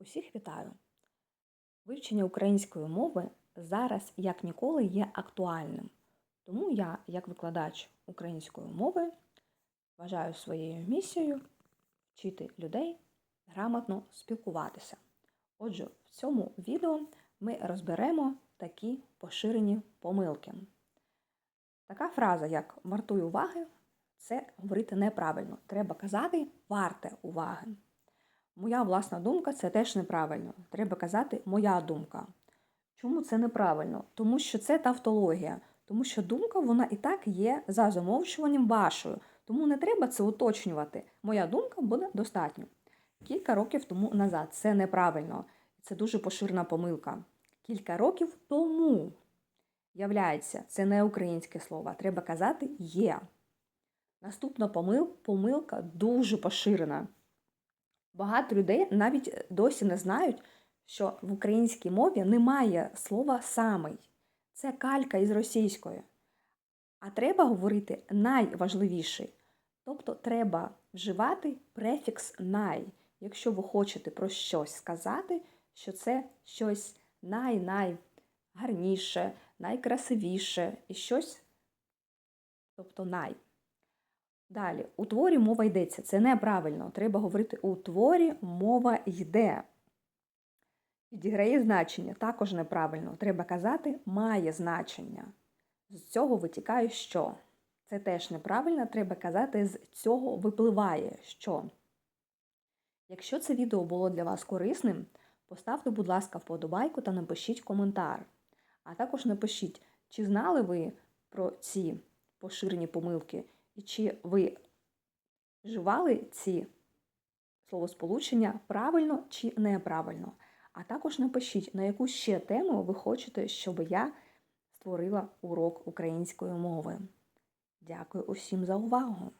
Усіх вітаю! Вивчення української мови зараз як ніколи є актуальним. Тому я, як викладач української мови, вважаю своєю місією вчити людей грамотно спілкуватися. Отже, в цьому відео ми розберемо такі поширені помилки. Така фраза, як вартуй уваги, це говорити неправильно. Треба казати варте уваги. Моя власна думка це теж неправильно. Треба казати моя думка. Чому це неправильно? Тому що це тавтологія, тому що думка вона і так є за замовчуванням вашою. Тому не треба це уточнювати. Моя думка буде достатньо. Кілька років тому назад це неправильно. Це дуже поширена помилка. Кілька років тому являється, це не українське слово. Треба казати є. Наступна помил, помилка дуже поширена. Багато людей навіть досі не знають, що в українській мові немає слова самий. Це калька із російської. А треба говорити найважливіший. Тобто треба вживати префікс най, якщо ви хочете про щось сказати, що це щось най-найгарніше, найкрасивіше і щось, тобто най. Далі, у творі мова йдеться. Це неправильно. Треба говорити у творі мова йде. Відіграє значення також неправильно. Треба казати має значення. З цього витікає що? Це теж неправильно, треба казати, з цього випливає що. Якщо це відео було для вас корисним, поставте, будь ласка, вподобайку та напишіть коментар. А також напишіть, чи знали ви про ці поширені помилки. Чи ви вживали ці словосполучення правильно чи неправильно? А також напишіть, на яку ще тему ви хочете, щоб я створила урок української мови. Дякую усім за увагу!